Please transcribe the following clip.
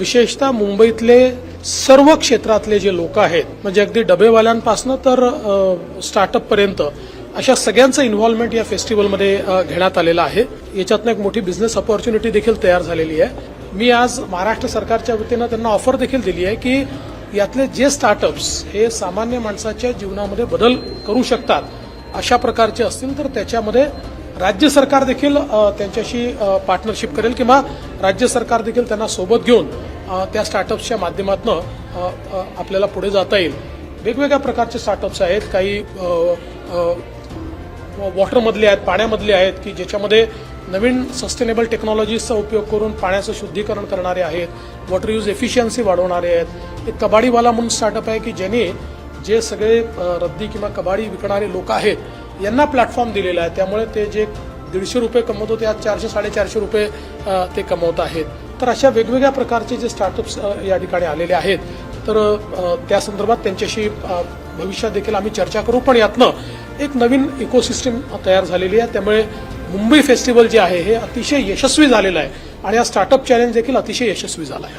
विशेषतः मुंबईतले सर्व क्षेत्रातले जे लोक आहेत म्हणजे अगदी डबेवाल्यांपासनं तर स्टार्टअपपर्यंत अशा सगळ्यांचं इन्व्हॉल्वमेंट या फेस्टिवलमध्ये घेण्यात आलेलं आहे. याच्यातनं एक मोठी बिझनेस ऑपॉर्च्युनिटी देखील तयार झालेली आहे. मी आज महाराष्ट्र सरकारच्या वतीनं त्यांना ऑफर देखील दिली आहे की यातले जे स्टार्टअप्स हे सामान्य माणसाच्या जीवनामध्ये बदल करू शकतात अशा प्रकारचे असतील तर त्याच्यामध्ये राज्य सरकार देखील त्यांच्याशी पार्टनरशिप करेल किंवा राज्य सरकार देखील त्यांना सोबत घेऊन त्या स्टार्टअप्सच्या माध्यमातून आपल्याला पुढे जाता येईल. वेगवेगळ्या प्रकारचे स्टार्टअप्स आहेत. काही वॉटरमधले आहेत पाण्यामधले आहेत की ज्याच्यामध्ये नवीन सस्टेनेबल टेक्नॉलॉजीजचा उपयोग करून पाण्याचं शुद्धीकरण करणारे आहेत वॉटर यूज एफिशियन्सी वाढवणारे आहेत. एक कबाडीवाला म्हणून स्टार्टअप आहे की ज्याने जे सगळे रद्दी किंवा कबाडी विकणारे लोक आहेत यांना प्लॅटफॉर्म दिलेला आहे. त्यामुळे ते जे दीडशे रुपये कमवत होते आज चारशे साडेचारशे रुपये ते कमवत आहेत. तर अशा वेगवेगळ्या प्रकारचे जे स्टार्टअप्स या ठिकाणी आलेले आहेत तर त्या संदर्भात त्यांच्याशी भविष्यात देखील आम्ही चर्चा करू. पण यातनं एक नवीन इकोसिस्टम तयार झालेली आहे. त्यामुळे मुंबई फेस्टिवल जे आहे हे अतिशय यशस्वी झालेलं आहे. आणि हा स्टार्टअप चॅलेंज देखील अतिशय यशस्वी झाला आहे.